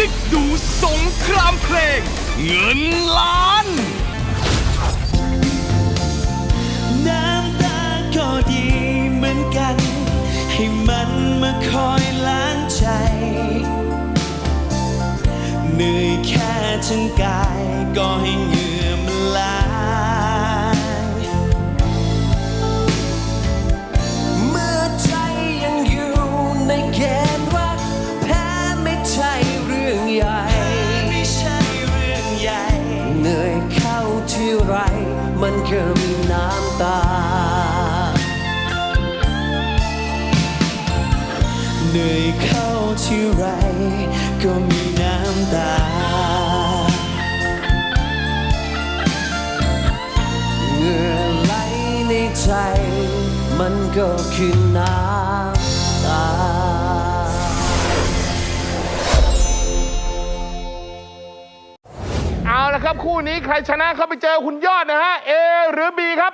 กิ๊กดูสงครามเพลง เงินล้าน น้ำตาก็ดีเหมือนกัน ให้มันมาคอยล้างใจ เหนื่อยแค่ทั้งกายก็ให้ ที่ไรก็มีน้ำตา เหงื่อไหลในใจ มันก็คือน้ำตา เอาละครับคู่นี้ใครชนะเข้าไปเจอคุณยอดนะฮะ A หรือ B ครับ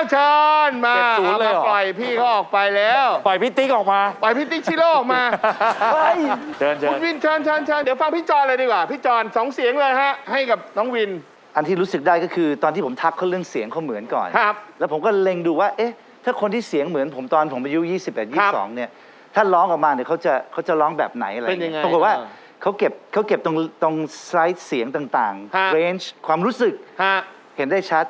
าวเชิญมาเจ็ดศูนย์เลยเหรออามาปล่อยพี่เขาออกไปแล้ว ปล่อยพี่ติ๊กออกมา ปล่อยพี่ติ๊กชิโร่ออกมา เชิญเชิคุญณวินเชิญเชิญเชิญเดี๋ยวฟังพี่จอนเลยดีกว่า พี่จอนสองเสียงเลยฮะ ให้กับน้องวิน อันที่รู้สึกได้ก็คือตอนที่ผมทักเขาเรื่องเสียงเขาเหมือนก่อน ครับแล้วผมก็เล็งดูว่า เอ๊ะ ถ้าคนที่เสียงเหมือนผมตอนผมอายุ 21 ครับ22 เนี่ย ถ้าร้องออกมาเนี่ยเขาจะเขาจะร้องแบบไหนอะไรเป็นยังไงปรากฏว่าเออเขาเก็บเขาเก็บตรงตรงไซส์เสียงต่างฮะ ๆ range ความรู้สึกฮะ เห็นได้ชัด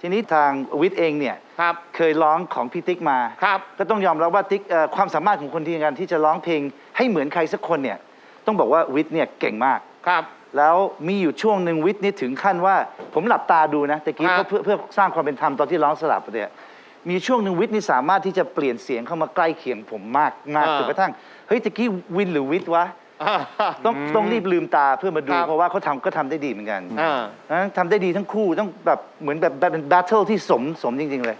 ทีนี้ทางวิทย์เองเนี่ยครับ เคยร้องของพี่ติ๊กมา ครับ ก็ต้องยอมรับว่าติ๊กเอ่อความสามารถของคนที่งานที่จะร้องเพลงให้เหมือนใครสักคนเนี่ยต้องบอกว่าวิทย์เนี่ยเก่งมาก ครับ แล้วมีอยู่ช่วงหนึ่งวิทย์นี่ถึงขั้นว่า ผมหลับตาดูนะแต่กี้ฮะเพื่อเพื่อสร้างความเป็นธรรมตอนที่ร้องสลับเนี่ยมีช่วงหนึ่งวิทย์นี่สามารถที่จะเปลี่ยนเสียงเข้ามาใกล้เคียงผมมากมากจนกระทั่งเฮ้ยตะกี้วินหรือวิทย์วะอ่า ต้องต้องรีบลืมตาเพื่อมาดู ครับเพราะว่าเขาทำก็ทำได้ดีเหมือนกันอ่านะทำได้ดีทั้งคู่ต้องแบบเหมือนแบบแบบเป็นแบทเทิลที่สมสมจริง ๆ เลย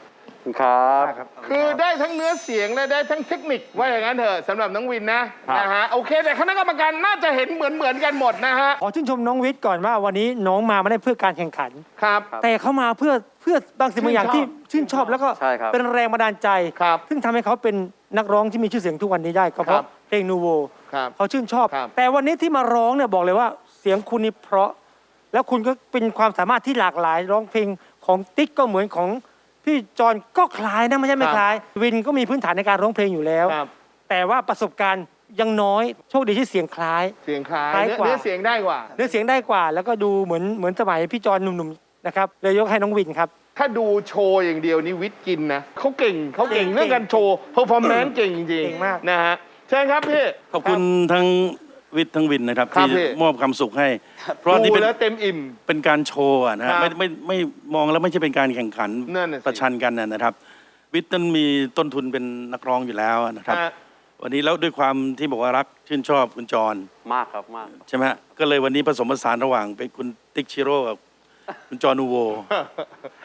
ครับ มากครับ คือได้ทั้งเนื้อเสียงและได้ทั้งเทคนิคว่าอย่างนั้นเถอะสำหรับน้องวินนะนะฮะโอเคแต่คณะกรรมการน่าจะเห็นเหมือนเหมือนๆกันหมดนะฮะขอชื่นชมน้องวิทย์ก่อนว่าวันนี้น้องมาไม่ได้เพื่อการแข่งขัน ครับ แต่เขามาเพื่อเพื่อบางสิ่งบางอย่างที่ชื่นชอบแล้วก็ใช่ครับ เป็นแรงบันดาลใจ ครับซึ่งทำให้เขาเป็นนักร้องที่มีชื่อเสียงทุกวันนี้ได้ก็เพครัราะบ เพลงนูโว ครับเขาชื่นชอบ ครับ แต่วันนี้ที่มาร้องเนี่ยบอกเลยว่าเสียงคุณนี่เพราะ แล้วคุณก็เป็นความสามารถที่หลากหลาย ร้องเพลงของติ๊กก็เหมือนของพี่จอนก็คล้ายนะไม่ใช่ไม่คล้าย วินก็มีพื้นฐานในการร้องเพลงอยู่แล้ว ครับ แต่ว่าประสบการณ์ยังน้อยโชคดีที่เสียงคล้าย เสียงคล้ายคล้ายเนื้อกว่า เนื้อเสียงได้กว่า เนื้อเสียงได้กว่า แล้วก็ดูเหมือนเหมือนสมัยพี่จอนหนุ่มๆนะครับเลยยกให้น้องวินครับ ถ้าดูโชว์อย่างเดียวนี่วิทย์กินนะเขาเก่งเขาเก่งเก่งเรื่องการโชว์เพอร์ฟอร์แมนซ์เก่งจริงเก่งมาก นะฮะ เชิญครับพี่ ขอบคุณทั้งวิทย์ทั้งวินนะครับ ครับที่พี่ มอบความสุขให้ เพราะนี่ดูเป็นแล้วเต็มอิ่ม เป็นการโชว์อะนะครัฮะบไม่ไม่ไม่มองแล้วไม่ใช่เป็นการแข่งขันนั่นน่ะสิประชันกันนะนะครับ วิทย์นั้นมีต้นทุนเป็นนักร้องอยู่แล้วนะครับ ฮะ วันนี้แล้วด้วยความที่บอกว่ารักชื่นชอบคุณจรมากครับมาก ใช่ไหมฮะก็เลยวันนี้ผสมผสานระหว่างเป็นคุณติ๊กชิโร่กับคุณจอนูโว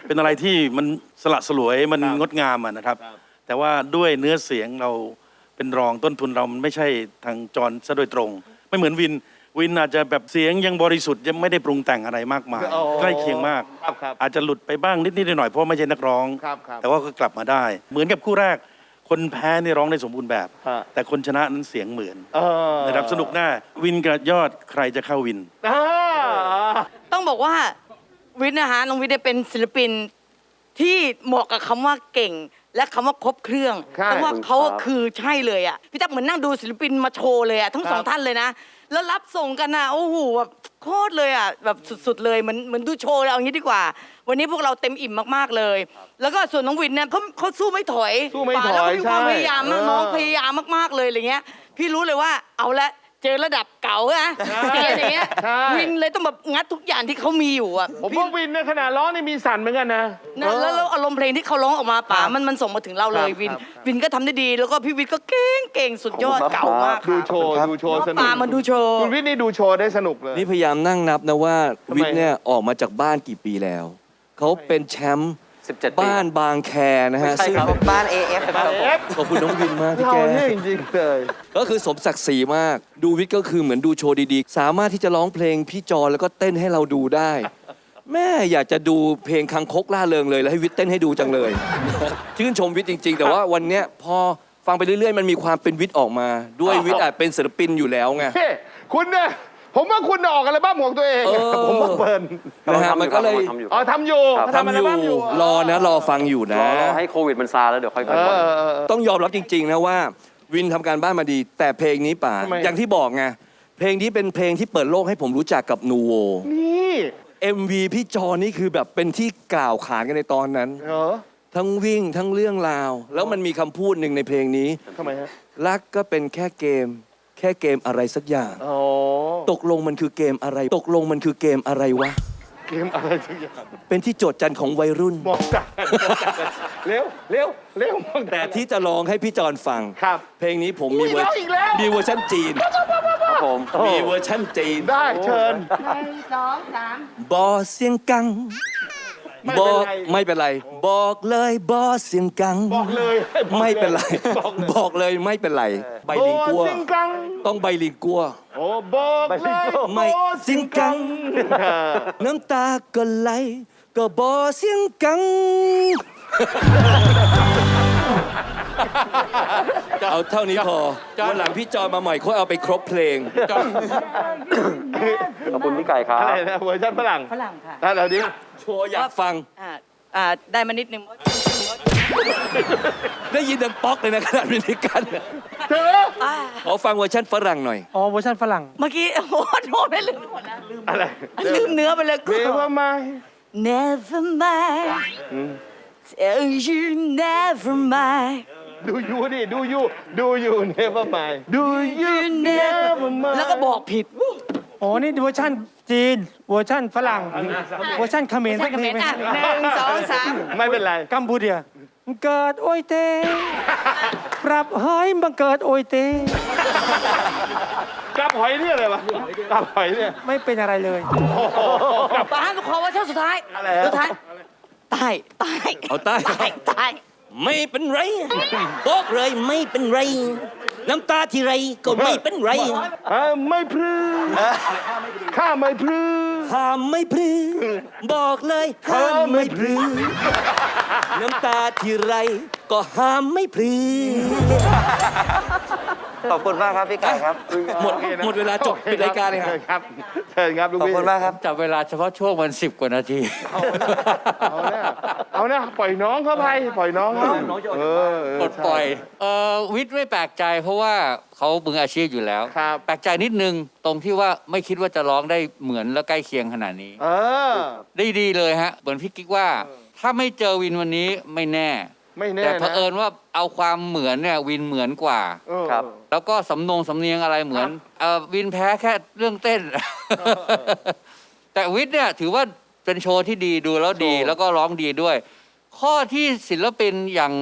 เป็นอะไรที่มันสละสลวยมันครับงดงามอะนะครับครับ แต่ว่าด้วยเนื้อเสียงเรา เป็นรองต้นทุนเรามันไม่ใช่ทางจรซะโดยตรง ไม่เหมือนวินวินอาจจะแบบเสียงยังบริสุทธิ์ยังไม่ได้ปรุงแต่งอะไรมากมายโอ้ใกล้เคียงมาก ครับครับอาจจะหลุดไปบ้างนิดๆหน่อยๆเพราะไม่ใช่นักร้อง ครับครับแต่ว่าก็กลับมาได้ เหมือนกับคู่แรก คนแพ้นี่ร้องได้สมบูรณ์แบบ ฮะ แต่คนชนะนั้นเสียงเหมือนเออนะครับสนุกแน่วินกับยอดใครจะเข้าวิน อ่าต้องบอกว่าวิทย์นะคะน้องวิทย์เนี่ยเป็นศิลปินที่เหมาะกับคำว่าเก่ง และคำว่าครบเครื่องใช่เพราะว่าเขาครับ คือใช่เลยอะพี่ตั๊กเหมือนนั่งดูศิลปินมาโชว์เลยอะทั้งสองครับท่านเลยนะ แล้วรับส่งกันนะโอ้โหแบบโคตรเลยอะแบบสุดๆเลยเหมือนเหมือนดูโชว์เลยเอางี้ดีกว่า วันนี้พวกเราเต็มอิ่มมากๆเลย แล้วก็ส่วนน้องวินเนี่ยเขาเขาสู้ไม่ถอยสู้ไม่ป่าถอยแล้วก็มีความใช่พยายามมากเออ น้องพยายามมากๆเลยอะไรเงี้ย พี่รู้เลยว่าเอาละ เจอระดับเก่าอะเจออย่างเงี้ยใช่ วินเลยต้องแบบงัดทุกอย่างที่เขามีอยู่อะผมว่าวินในยขนาดร้องนี่มีสั่นเหมือนกันนะ นะแล้วแล้วอารมณ์เพลงที่เขาร้องออกมาป๋ามันมันส่งมาถึงเราเลยครับวินครับวินก็ทำได้ดีแล้วก็พี่วิทย์ก็เก่งเก่งสุดยอดเก่ามากดูค่ะโชว์ดูโชว์สนุกป๋ามันดูโชว์คุณวิทย์นี่ดูโชว์ได้สนุกเลย นี่พยายามนั่งนับนะว่าทำไม วิทย์เนี่ยออกมาจากบ้านกี่ปีแล้ว เขาเป็นแชมป์ 17 ปี บ้านบางแคนะฮะใช่ซึ่งครับ บ้าน AF ครับผมเอฟขอบคุณน้องวินมากที่เราแก เนี่ยจริงๆเลย ก็คือสมศักดิ์ศรีมาก ดูวิทย์ก็คือเหมือนดูโชว์ดีๆ สามารถที่จะร้องเพลงพี่จอแล้วก็เต้นให้เราดูได้ แม่อยากจะดูเพลงคังคกล่าเริงเลย แล้วให้วิทย์เต้นให้ดูจังเลย ชื่นชมวิทย์จริง ๆ แต่ว่าวันเนี้ยพอฟังไปเรื่อยๆ มันมีความเป็นวิทย์ออกมา ด้วยวิทย์อาจเป็นศิลปินอยู่แล้วไงเฮ้คุณเนี่ย ผมว่าคุณออกอัลบั้มของตัวเองเออ ผมว่าเบิร์นนะฮะมันก็เลยทำอยู่อ๋อทำอยู่ครับ ทำอัลทำอบั้มอยู่ยู่รอนะ รอฟังอยู่รนะอรอให้โควิดมันซาแล้วเดี๋ยวค่อยเอๆปล่อยอเออเออต้องยอมรับจริง ๆ นะว่า วินทำการบ้านมาดี แต่เพลงนี้ป่าทำไม อย่างที่บอกไงเพลงนี้เป็นเพลงที่เปิดโลกให้ผมรู้จักกับนูโว นี่ MV พี่จอนี่คือแบบเป็นที่กล่าวขานกันในตอนนั้น เหรอทั้งวิ่งทั้งเรื่องราว แล้วมันมีคำพูดหนึ่งในเพลงนี้ ทำไมฮะ รักก็เป็นแค่เกมแค่เกมอะไรสักอย่าง อ๋อตกลงมันคือเกมอะไร ตกลงมันคือเกมอะไรวะ เกมอะไรสักอย่างเป็นที่โจทย์จันของวัยรุ่น มองตากันมองตากันเร็วเร็วเร็วมองตาแต่ที่จะร้องให้พี่จอนฟัง ครับ เพลงนี้ผมอุ้มียเวอร์ร้องอีกแล้ว มีเวอร์ชันจีนครับผมมีเวอร์ชันจีน ได้เชิญบอเสียงกังไม่บเป็นอก ไรไม่เป็นไร บอกเลยบอเสียงกัง บอกเลยบอกลยไม่เป็นไรบอกเลยบอกเลยไม่เป็นไร ใบลิงกัวโบสิงกังต้องใบลิงกัวโอ้บอกเลยไม่โบสิงกังเออน้ำตาก็ไหลก็บอเสียงกัง เอาเท่านี้พอวันหลังพี่จอยมาใหม่ค่อยเอาไปครบเพลงขอบคุณพี่ไก่ครับ อะไรนะเวอร์ชันฝรั่งฝรั่งค่ะอะเดี๋ยวดิโชว์อยากฟัง อ่าอ่าได้มานิดนึงได้ยินดังป๊อกเลยนะขนาดมินิกันเธออ่าขอฟังเวอร์ชันฝรั่งหน่อย อ๋อเวอร์ชันฝรั่ง เมื่อกี้โอ้โหโทษไม่ลืมหมดแล้วอะไรลืมเนื้อไปเลยเวว่าไม่ Never mind Tell you never mind ดูยูดิดูยูดูยู never mind ดูยู You never mind แล้วก็บอกผิดอ๋อนี่เวอร์ชันจีนเวอร์ชันฝรั่งเวอร์ชันเขมรใช่สักกับเพลเมงนไหมอะหนึ่งสองสามไม่เป็นไรกัมพูเดียเกิดโอยเตปรับเฮ้ยบังเกิดโอยเตกับหอยเนี่ยอะไรวะกับหอยเนี่ยไม่เป็นอะไรเลยป้าขอว่าเท่าสุดท้ายอะไรฮะสุดท้ายตายตายเอาใต้ตายตาย ไม่เป็นไรบอกเลยไม่เป็นไร น้ำตาที่ไรก็ไม่เป็นไรอ่าไม่พรื้ข้าไม่พรื้ห้ามไม่พลือบอกเลยห้ามไม่พลือน้ำตาที่ไรก็ห้ามไม่พลือ ขอบคุณมากครับพี่ไก่ครับ หมดหมดเวลาจบปิดรายการเลยครับเชิญครับเชิญครับลูกขอบพี่คุณมากครับ จับเวลาเฉพาะช่วงมันสิบกว่านาที เอาเนี่ยเอาเนี่ยปล่อยน้องเข้าไปปล่อยน้องเขาเออเออปลดปล่อย เอ่อวิทย์ไม่แปลกใจ เพราะว่าเขามืออาชีพอยู่แล้ว ครับ แปลกใจนิดนึงตรงที่ว่าไม่คิดว่าจะร้องได้เหมือนและใกล้เคียงขนาดนี้ เออ ได้ดีเลยฮะ เหมือนพี่กิ๊กว่า ถ้าไม่เจอวินวันนี้ไม่แน่ ไม่แน่แต่นะเผอิญว่าเอาความเหมือนเนี่ยวินเหมือนกว่า เออ ครับ แล้วก็สำนงสำเนียงอะไรเหมือนเอ่อวินแพ้แค่เรื่องเต้น แต่วิทย์เนี่ยถือว่าเป็นโชว์ที่ดีดูแล้วดี โชว์ แล้วก็ร้องดีด้วย ข้อที่ศิลปินอย่าง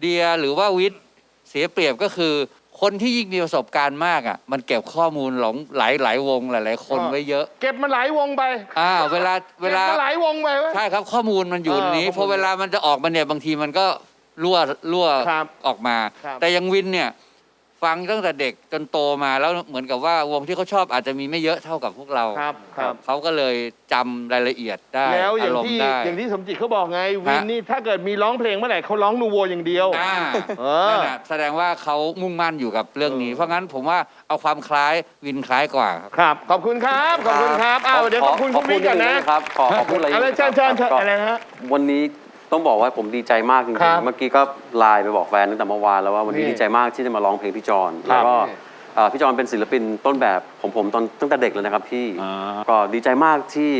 เดียหรือว่าวิทย์เสียเปรียบก็คือ คนที่ยิ่งมีประสบการณ์มากอะมันเก็บข้อมูลหลงหลายหลายวงหลาย ๆ คนไว้เยอะเก็บมาหลายวงไปอ่าเวลาเวลา ก็บมาหลายวงไปเว้ย ใช่ครับข้อมูลมันอยู่เออในนี้ข้อมูล พอเวลามันจะออกมาเนี่ยบางทีมันก็ รั่วรั่วครับออกมา ครับ แต่อยังวินเนี่ยฟังตั้งแต่เด็กจนโตมาแล้วเหมือนกับว่าวงที่เขาชอบอาจจะมีไม่เยอะเท่ากับพวกเราครับครับ เขาก็เลยจำรายละเอียดได้แล้วอย่าอางรมที่ณ์ได้ อย่างที่สมจิตเขาบอกไงวินฮะ นี่ถ้าเกิดมีร้องเพลงเมื่อไหร่เขาร้องนูโวอย่างเดียว อ่าเออ นั่นน่ะแสดงว่าเขามุ่งมั่นอยู่กับเรื่องนี้ เพราะงั้นผมว่าเอาความคล้ายวินคล้ายกว่าครับ ครับ ขอบคุณครับ ขอบคุณครับอ้าวเดี๋ยวขอบคุณคุณวิทย์ก่อนนะครับขอขอพูดอะไรอะไรเชิญเชิญเชิญก็อะไรนะฮะ วันนี้ ต้องบอกว่าผมดีใจมากจริงครับๆ เมื่อกี้ก็ไลน์ไปบอกแฟนตั้งแต่เมื่อวานแล้วว่าวันนี้นี่ดีใจมากที่จะมาร้องเพลงพี่จอนครัแล้วบก็เอ่อพี่จอนเป็นศิลปินต้นแบบของผมตอนตั้งแต่เด็กเลยนะครับพี่ก็ดีใจมากที่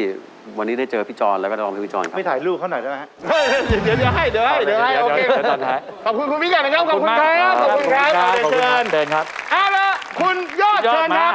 วันนี้ได้เจอพี่จอนแล้วก็ได้ร้องเพลงพี่จอนครับ ไม่ถ่ายรูปเขาหน่อยได้ไหมฮะเฮ้ยเดี๋ยวเดี๋ยวให้เดี๋ยวให้เดี๋ยวให้โอเคเดี๋ยวตอนท้ายขอบคุณคุณวิทย์ก่อนนะครับขอบคุณครับขอบคุณครับขอบคุณครับเชิญเชิญครับเอาละคุณยอดยอเชิดญคมารับ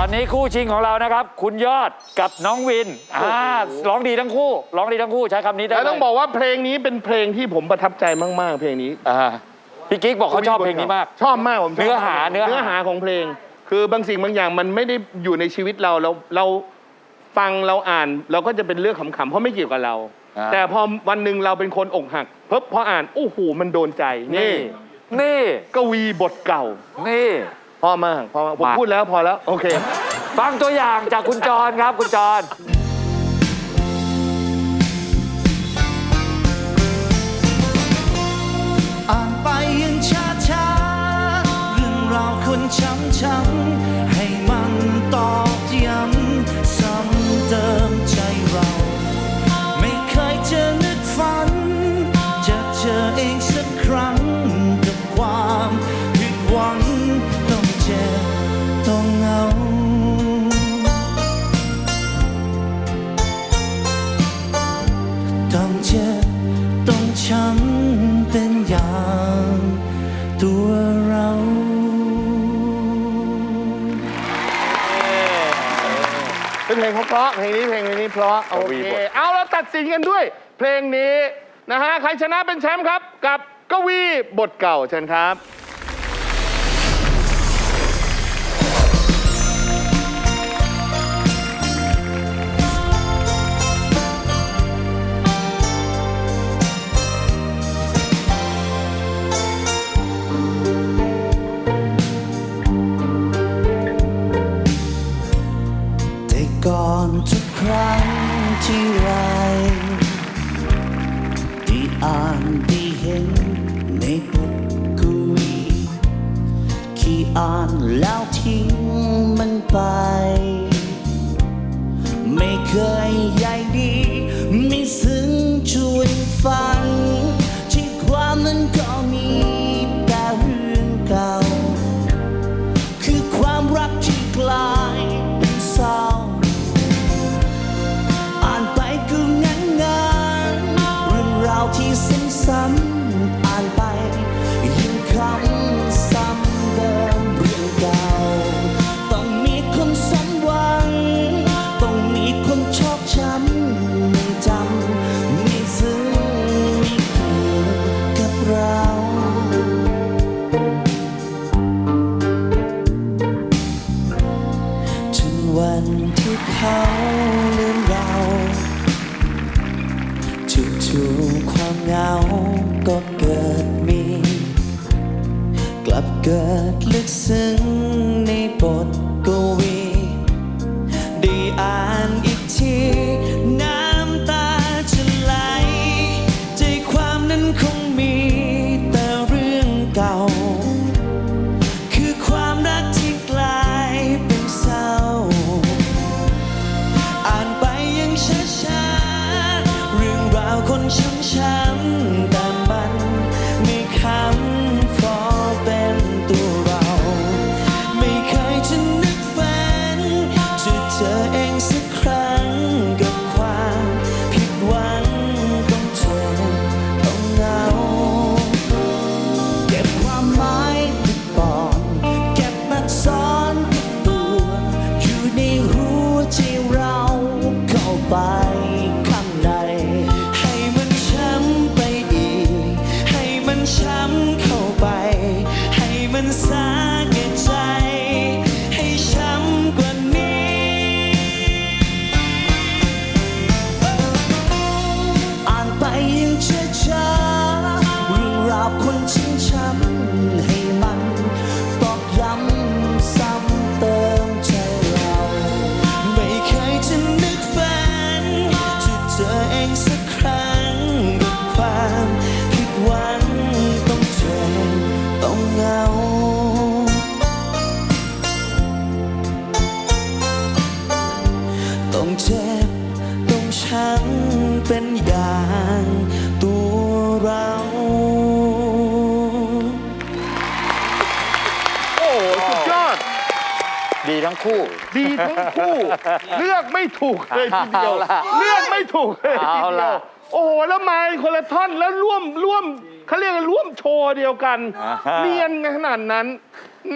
อนนี้คู่ชิงของเรานะครับ คุณยอดกับน้องวินอ่าร้องดีทั้งคู่ร้องดีทั้งคู่ใช้คำนี้ได้แล้วเลยต้องบอกว่าเพลงนี้เป็นเพลงที่ผมประทับใจมากๆ เพลงนี้อ่าพี่กิ๊กบอกเขาชอบเพลงนี้มาก ชอบมากผมชบเนื้อหาเนื้อหาเนื้อหาของเพลง คือบางสิ่งบางอย่างมันไม่ได้อยู่ในชีวิตเราเราเราฟังเราอ่านเราก็จะเป็นเรื่องขำๆเพราะไม่เกี่ยวกับเราอ่าแต่พอวันหนึ่งเราเป็นคนอกหักเพิ่พออ่านโอ้โหมันโดนใจนี่ นี่กวีบทเก่านี่ พอมากพอมากผมมาพูดแล้วพอแล้ว โอเค ฟังตัวอย่างจากคุณจรครับคุณจรอ่านไปยังช้าช้าๆเรื่องราวคนช้ำช้ำ เพลงเพราะๆเพลงนี้เพลงนี้เพราะโอเคเอาแล้วตัดสินกันด้วย เพลงนี้นะฮะใครชนะเป็นแชมป์ครับ กับกวีบทเก่าเชิญครับ คู่ ดีทั้งคู่ เลือกไม่ถูกเลยทีเดียวเลือกไม่ถูกเลยทีเดียวโอ้โหแล้วมาคนละท่อนแล้วร่วมร่วมเขาเรียกว่ร่วมโชว์เดียวกัน เนียนขนาดนั้น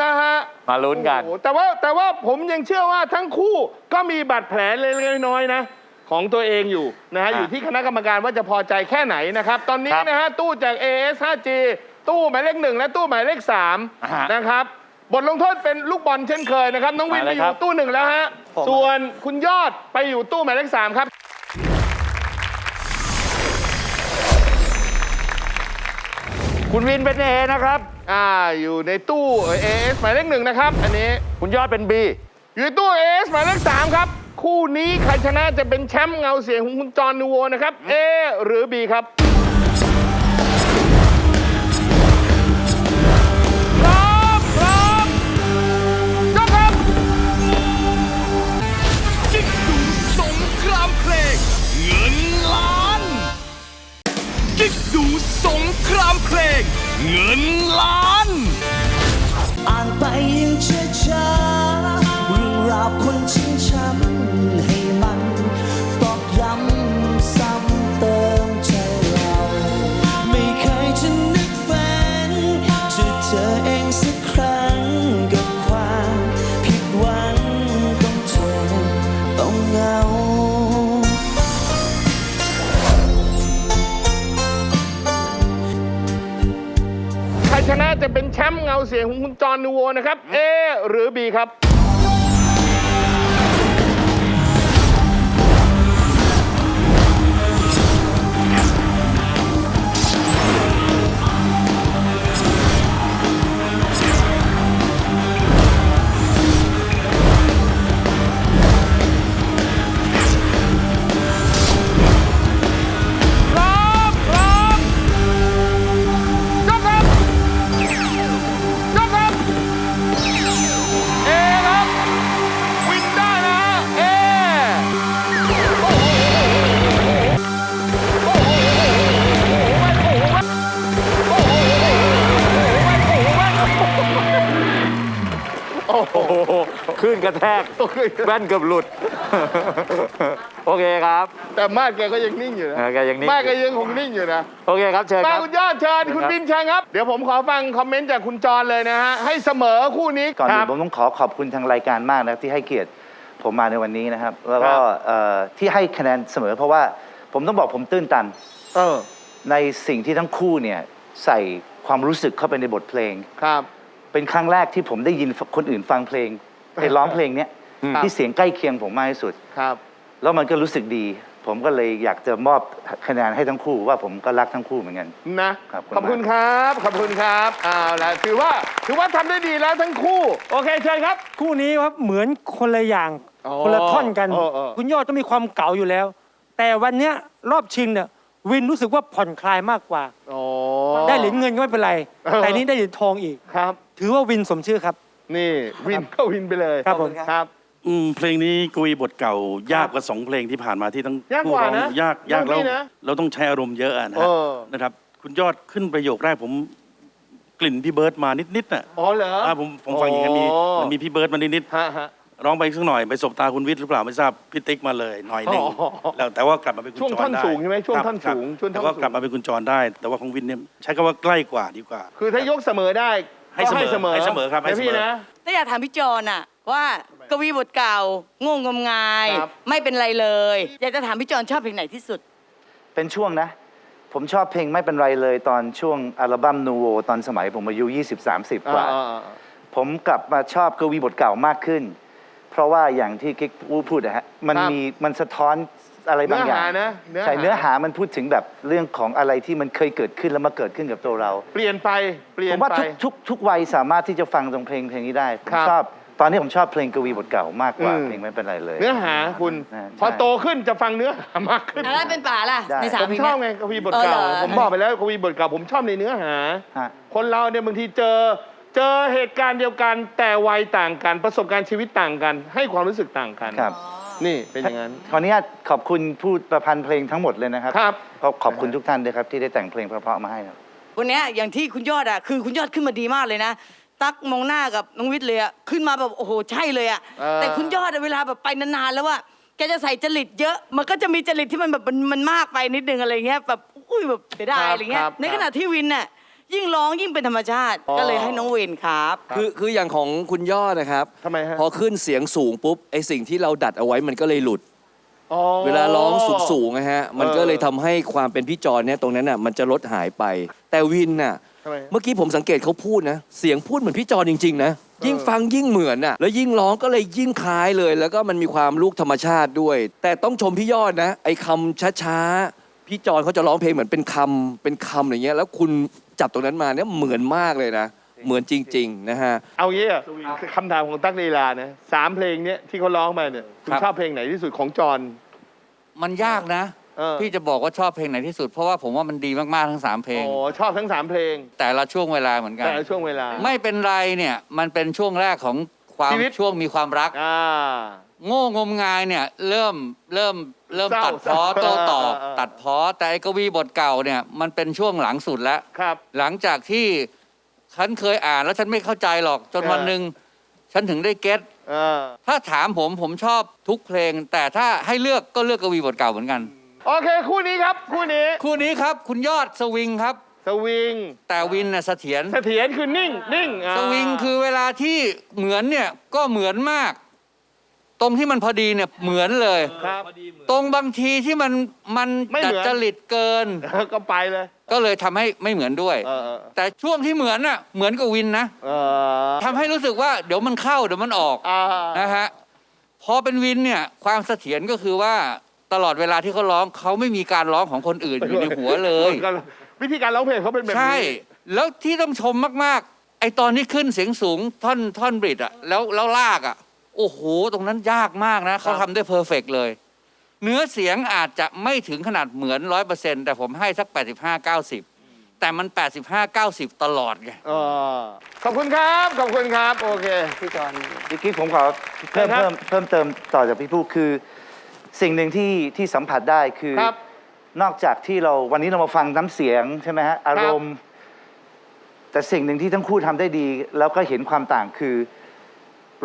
นะฮะ มาลุ้นกันแต่ว่าแต่ว่าผมยังเชื่อว่าทั้งคู่ก็มีบาดแผลเล็กน้อยนะ ของตัวเองอยู่นะฮะอยู่ที่คณะกรรมการว่าจะพอใจแค่ไหนนะครับ ตอนนี้นะฮะ ตู้จาก AS 5G ตู้หมายเลขหนึ่งและตู้หมายเลขสามนะครับ บทลงโทษเป็นลูกบอลเช่นเคยนะครับ น้องวินไปอยู่ตู้หนึ่งแล้วฮะ ส่วนคุณยอดไปอยู่ตู้หมายเลขสามครับ คุณวินเป็นเอนะครับ อ่า อยู่ในตู้เอสหมายเลขหนึ่งนะครับ อันนี้ คุณยอดเป็นบีอยู่ตู้เอสหมายเลขสามครับ คู่นี้ใครชนะจะเป็นแชมป์เงาเสียงของคุณจอห์นนูโวนะครับ เอหรือบีครับ ลง เงินล้าน อ่านไปยังเชื่อ จะเป็นแชมป์เงาเสียงของคุณจอห์นนูโวนะครับ A หรือ B ครับ กระแทก แว่นเกือบหลุด โอเคครับแต่มาดแกก็ยังนิ่งอยู่นะเออแกยังนิ่งมาดแกยังคงนิ่งอยู่นะ โอเคครับเชิญคมารับ คุณยอดเชิญคุณบินเชิญครับ เดี๋ยวผมขอฟังคอมเมนต์จากคุณจรเลยนะฮะ ให้เสมอคู่นี้ก่อนคอื่รันผมต้องขอขอบคุณทางรายการมากนะที่ให้เกียรติผมมาในวันนี้นะครับ แล้วก็ครับ เอ่อที่ให้คะแนนเสมอ เพราะว่าผมต้องบอกผมตื้นตัน เออในสิ่งที่ทั้งคู่เนี่ยใส่ความรู้สึกเข้าไปในบทเพลง ครับ เป็นครั้งแรกที่ผมได้ยินคนอื่นฟังเพลง เพลงร้องเพลงเนี้ยครับ ที่เสียงใกล้เคียงผมมากที่สุด ครับ แล้วมันก็รู้สึกดี ผมก็เลยอยากจะมอบคะแนนให้ทั้งคู่ว่าผมก็รักทั้งคู่เหมือนกัน นะ ครับขอบคุณครับ ขอบคุณครับเอาละถือว่าถือว่าทำได้ดีแล้วทั้งคู่ โอเคเชิญครับ คู่นี้ครับเหมือนคนละอย่างอ๋อคนละท่อนกัน เออเออ คุณยอดต้องมีความเก่าอยู่แล้ว แต่วันเนี้ยรอบชิงเนี่ยวินรู้สึกว่าผ่อนคลายมากกว่าโอ้ได้เหรียญเงินก็ไม่เป็นไรเออแต่นี้ได้เหรียญทองอีก ครับ ถือว่าวินสมชื่อครับ นี่วินก็วินไปเลยครับผม ครับ อืมเพลงนี้กุยบทเก่ายากกว่าสองเพลงที่ผ่านมาที่ทั้งยากกว่าคู่ร้องนะยากยากน้องแล้วพี่นะเราต้องใช้อารมณ์เยอะอะนะเอฮะอนะครับ คุณยอดขึ้นประโยคแรกผมกลิ่นพี่เบิร์ดมานิดๆน่ะอ๋อเหรออ่าผมผมฟังอย่างนั้นมีโอ้มันมีพี่เบิร์ดมานิดฮะฮะ ๆร้องไปสักหน่อย ไปสบตาคุณวิทย์หรือเปล่าไม่ทราบพี่ติ๊กมาเลยหน่อยหนึ่งอ๋อแล้วแต่ว่ากลับมาเป็นคุณช่วงจรท่อนได้สูงใช่ไหมช่วงครับท่อนครับสูงช่วงท่อนแต่ว่าสูง กลับมาเป็นคุณจรได้ แต่ว่าของวินเนี่ยใช้คำว่าใกล้กว่าดีกว่า คือถ้ายกเสมอได้ ให้ก็เสมอให้เสมอให้เสมอครับให้นะเสมอพี่นะแต่อยากถามพี่จอนอะว่ากวีบทเก่าโง่งมงาย ครับ ไม่เป็นไรเลย อยากจะถามพี่จอนชอบเพลงไหนที่สุด เป็นช่วงนะ ผมชอบเพลงไม่เป็นไรเลยตอนช่วงอัลบั้มนูโวตอนสมัยผมอายุ 20-30 กว่าอ่าอ่าอ่าผมกลับมาชอบกวีบทเก่ามากขึ้น เพราะว่าอย่างที่กิ๊กพูดนะฮะ มันครับ มีมันสะท้อน อะไรบางอย่างเนื้อหานะเนื้อหา ใช่เนื้อหามันพูดถึงแบบเรื่องของอะไรที่มันเคยเกิดขึ้นแล้วมาเกิดขึ้นกับตัวเรา เปลี่ยนไปเปลี่ยผนมว่าไป ทุกทุกทุกวัยสามารถที่จะฟังตรงเพลงเพลงนี้ได้ผมครับชอบตอนนี้ผมชอบเพลงกวีบทเก่ามากกว่าอืม เพลงไม่เป็นไรเลยเนื้อหาคุณใช่พอโตขึ้นจะฟังเนื้อหามากขึ้น อะไรเป็นป่าล่ะ ได้ ในสามผมเพลงชอบเนี้ยไงกวีบทเออเก่าเหรอ ผมบอกไปแล้วกวีบทเก่าผมชอบในเนื้อหา ฮะ คนเราเนี่ยบางทีเจอ เจอเหตุการณ์เดียวกัน แต่วัยต่างกัน ประสบการณ์ชีวิตต่างกัน ให้ความรู้สึกต่างกัน ครับ นี่เป็นอย่างนั้น ขออนุญาตขอบคุณผู้ประพันธ์เพลงทั้งหมดเลยนะครับครับขอบขอบคุณทุกท่านด้วยครับที่ได้แต่งเพลงเพราะๆมาให้ครับ วันเนี้ยอย่างที่คุณยอดอะคือคุณยอดขึ้นมาดีมากเลยนะ ตักมองหน้ากับน้องวิทย์เลยอะขึ้นมาแบบโอ้โหใช่เลยอะเออ แต่คุณยอดอะเวลาแบบไปนานๆแล้วว่าแกจะใส่จริตเยอะ มันก็จะมีจริตที่มันแบบมันมันมากไปนิดนึงอะไรเงี้ยแบบอุ้ยแบบเสียดายอะไรเงี้ยในขณะที่วินน่ะ ยิ่งร้องยิ่งเป็นธรรมชาติ ก็เลยให้น้องวินครับ คือคืออย่างของคุณยอดนะครับทำไมฮะ พอขึ้นเสียงสูงปุ๊บไอสิ่งที่เราดัดเอาไว้มันก็เลยหลุด อ๋อ เวลาร้องสูงๆนะฮะ มันก็เลยเออทำให้ความเป็นพี่จอนเนี่ยตรงนั้นน่ะมันจะลดหายไป แต่วินน่ะ ทำไมเมื่อกี้ผมสังเกตเขาพูดนะ เสียงพูดเหมือนพี่จอนจริงๆนะ ยิ่งฟังยิ่งเหมือนน่ะ แล้วยิ่งร้องก็เลยยิ่งคล้ายเลย แล้วก็มันมีความลูกธรรมชาติด้วย แต่ต้องชมพี่ยอดนะ ไอ้คำช้าๆ พี่จอนเขาจะร้องเพลงเหมือนเป็นคำเป็นคำอย่างเงี้ย แล้วคุณจับตรงนั้นมาเนี่ยเหมือนมากเลยนะ เหมือนจริง ๆ นะฮะ เอางี้อะคำถามของตั๊กลีลานะสามเพลงเนี้ยที่เขาร้องมาเนี่ยคุณครับ ชอบเพลงไหนที่สุดของจอห์น มันยากนะ เออ พี่จะบอกว่าชอบเพลงไหนที่สุด เพราะว่าผมว่ามันดีมากๆทั้งสามเพลงโอ้ชอบทั้งสามเพลง แต่ละช่วงเวลาเหมือนกัน แต่ละช่วงเวลา ไม่เป็นไรเนี่ย มันเป็นช่วงแรกของความชีวิต ช่วงมีความรัก อ่า โง่งมงายเนี่ย เริ่มเริ่ม เริ่มเศร้าตัดพ้อเศร้าโต้ตอบเออเออตัดพ้อแต่ไอ้กวีบทเก่าเนี่ยมันเป็นช่วงหลังสุดแล้ว ครับ หลังจากที่ฉันเคยอ่านแล้วฉันไม่เข้าใจหรอกจนเออวันหนึ่งฉันถึงได้เก็ตเออถ้าถามผมผมชอบทุกเพลง แต่ถ้าให้เลือกก็เลือกกวีบทเก่าเหมือนกัน โอเคคู่นี้ครับ คู่นี้คู่นี้ครับคุณยอดสวิงครับ สวิงแต่วินน่ะเสถียรเสถียรคือนิ่งนิ่งอ่าสวิงคือเวลาที่เหมือนเนี่ยก็เหมือนมาก ตรงที่มันพอดีเนี่ยเหมือนเลย ครับ ตรงบางทีที่มันมันไม่เหมืดัอนดจริตเกิน ก็ไปเลย ก็เลยทำให้ไม่เหมือนด้วย เออเออแต่ช่วงที่เหมือนน่ะเหมือนกับวินนะเออทำให้รู้สึกว่าเดี๋ยวมันเข้าเดี๋ยวมันออกอ่านะฮะพอเป็นวินเนี่ยความเสถียรก็คือว่าตลอดเวลาที่เขาร้องเขาไม่มีการร้องของคนอื่นอยู่ในหัวเลย วิธีการร้องเพลงเขาเป็นแบบนี้ ใช่ แล้วที่ต้องชมมาก ๆ ไอตอนที่ขึ้นเสียงสูงท่อนท่อนบริดอะแล้วแล้วลากอะ โอ้โห ตรงนั้นยากมากนะ เขาทำได้เพอร์เฟกเลย เนื้อเสียงอาจจะไม่ถึงขนาดเหมือนร้อยเปอร์เซ็นแต่ผมให้สัก 85 90 แต่มัน 85 90 ตลอดไงเออขอบคุณครับ ขอบคุณครับ โอเค พี่จอนเมื่อกี้ผมขอเพิ่มครับเพิ่มเพิ่มเติมต่อจากพี่พูดคือ สิ่งหนึ่งที่ที่สัมผัสได้คือครับ นอกจากที่เราวันนี้เรามาฟังน้ำเสียงใช่ไหมฮะอารมณ์ แต่สิ่งหนึ่งที่ทั้งคู่ทำได้ดี แล้วก็เห็นความต่างคือ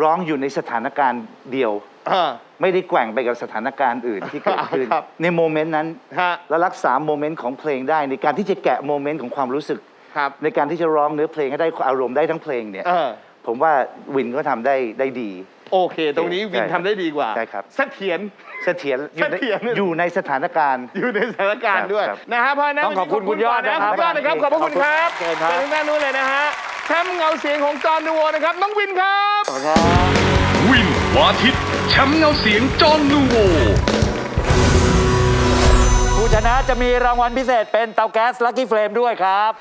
ร้องอยู่ในสถานการณ์เดียวเออไม่ได้แกว่งไปกับสถานการณ์อื่นที่เกิดขึ้น ครับในโมเมนต์นั้น ฮะ แล้วรักษาโมเมนต์ของเพลงได้ ในการที่จะแกะโมเมนต์ของความรู้สึก ครับ ในการที่จะร้องเนื้อเพลงให้ได้อารมณ์ได้ทั้งเพลงเนี่ย เออ ผมว่าวินก็ทำได้ได้ดี โอเค ตรงนี้วินใช่ทำได้ดีกว่าใช่ครับ เสถียร เสถียรอยู่ในเสถียร อยู่ในสถานการณ์ อยู่ในสถานการณ์ด้วยครับ นะฮะเพราะฉะนั้นต้องขอบคุณคุณยอดนะนะคครัรับบยอดนะครับ ขอบพระคุณครับเชิญครับไปทางด้านนู้นเลยนะฮะ แชมป์เงาเสียงของจอห์นนูโวนะครับ น้องวินครับ วินวาทิตแชมป์เงาเสียงจอห์นนูโว ผู้ชนะจะมีรางวัลพิเศษเป็นเตาแก๊สลั c กี้เฟรมด้วยครับ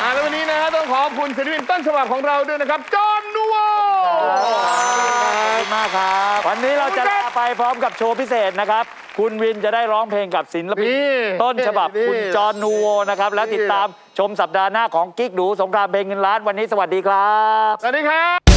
อ่าแล้ววันนี้นะฮะต้องขอบคุณศิลปินต้นฉบับของเราด้วยนะครับ จอห์นนูโวมากครับ วันนี้เราจะลาไปพร้อมกับโชว์พิเศษนะครับ คุณวินจะได้ร้องเพลงกับศิลปินนี่ต้นฉบับนี่คุณจอห์นนูโวนะครับ และติดตามชมสัปดาห์หน้าของกิ๊กดูสงครามเพลงเงินล้านวันนี้สวัสดีครับ สวัสดีครับ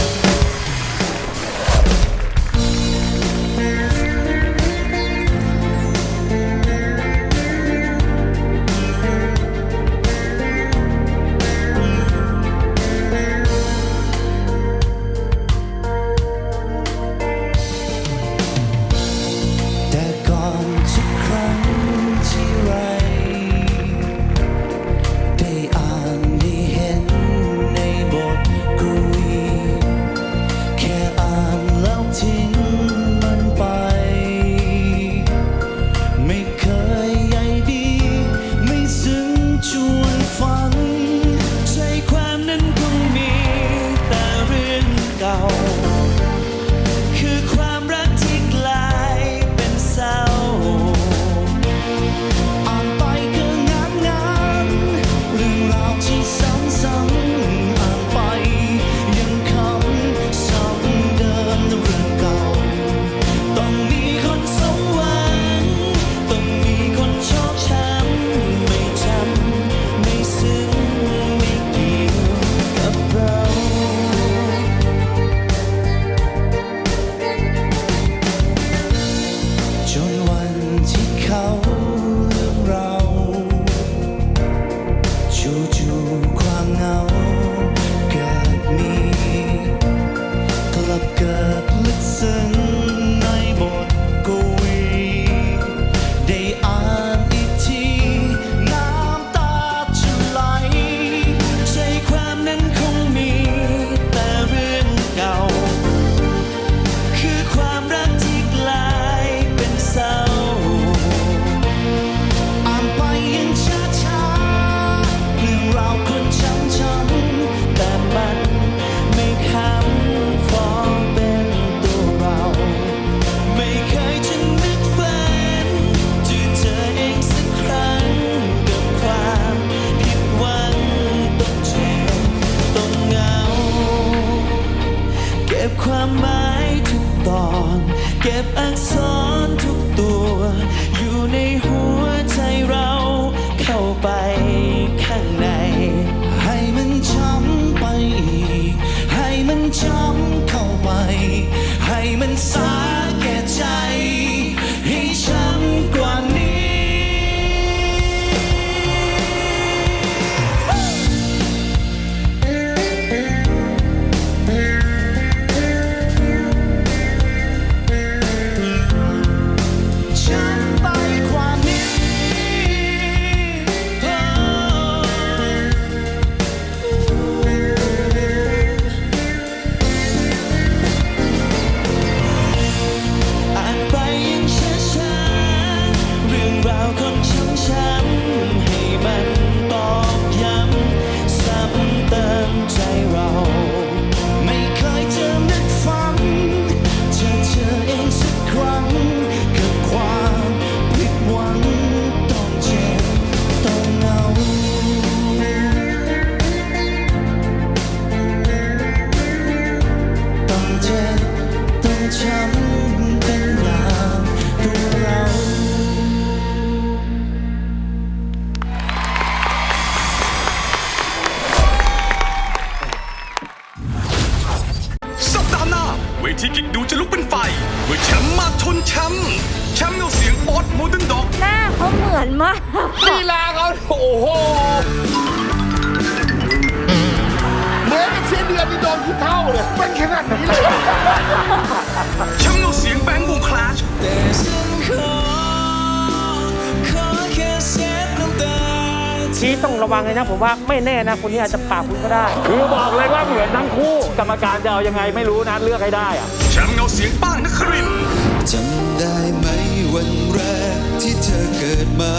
ไม่แน่นะคนนี้อาจจะปราบคุณก็ได้ คือบอกเลยว่าเหมือนทั้งคู่ กรรมการจะเอายังไงไม่รู้นะเลือกให้ได้อะแชมป์เงาเสียงป้างนครินทร์จำได้ไหมวันแรกที่เธอเกิดมา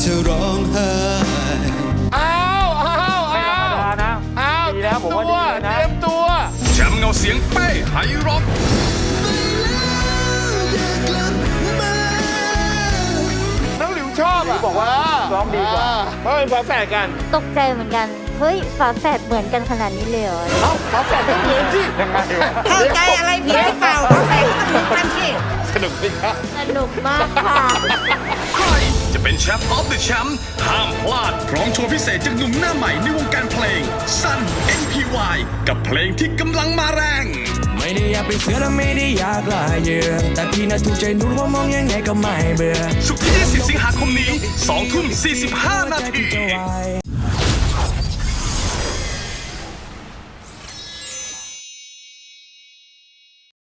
เธอร้องไห้อ้าวอ้าวไม่ธรอ้ารวมดานะอ้าวดีแล้วผมว่าดีแล้วเตนะรียมตัวแชมป์เงาเสียงเป้ไฮร็อกน้องหลิวชอบอะบอกว่า ร้องดีกว่า เพราะเป็นฝาแฝดกัน ตกใจเหมือนกัน เฮ้ยฝาแฝดเหมือนกันขนาดนี้เลยเหรอ เอ้าฝาแฝดต้องเหมือนสิเข้าใจอะไรผิดหรือเปล่าฝาแฝดก็ต้องเหมือนกันสิสนุกสิครับสนุกมากค่ะใครจะเป็นแชมป์ออฟเดอะแชมป์ห้ามพลาดพร้อมโชว์พิเศษจากหนุ่มหน้าใหม่ในวงการเพลง Sun NPY กับเพลงที่กำลังมาแรง ไม่ได้อยากเป็นเสือและไม่ได้อยากลายเหยื่อแต่พี่น่ะถูกใจนู้นว่ามองยังไงก็ไม่เบื่อสุกร์ที่20 สิงหาคมนี้2ทุ่ม 45 นาที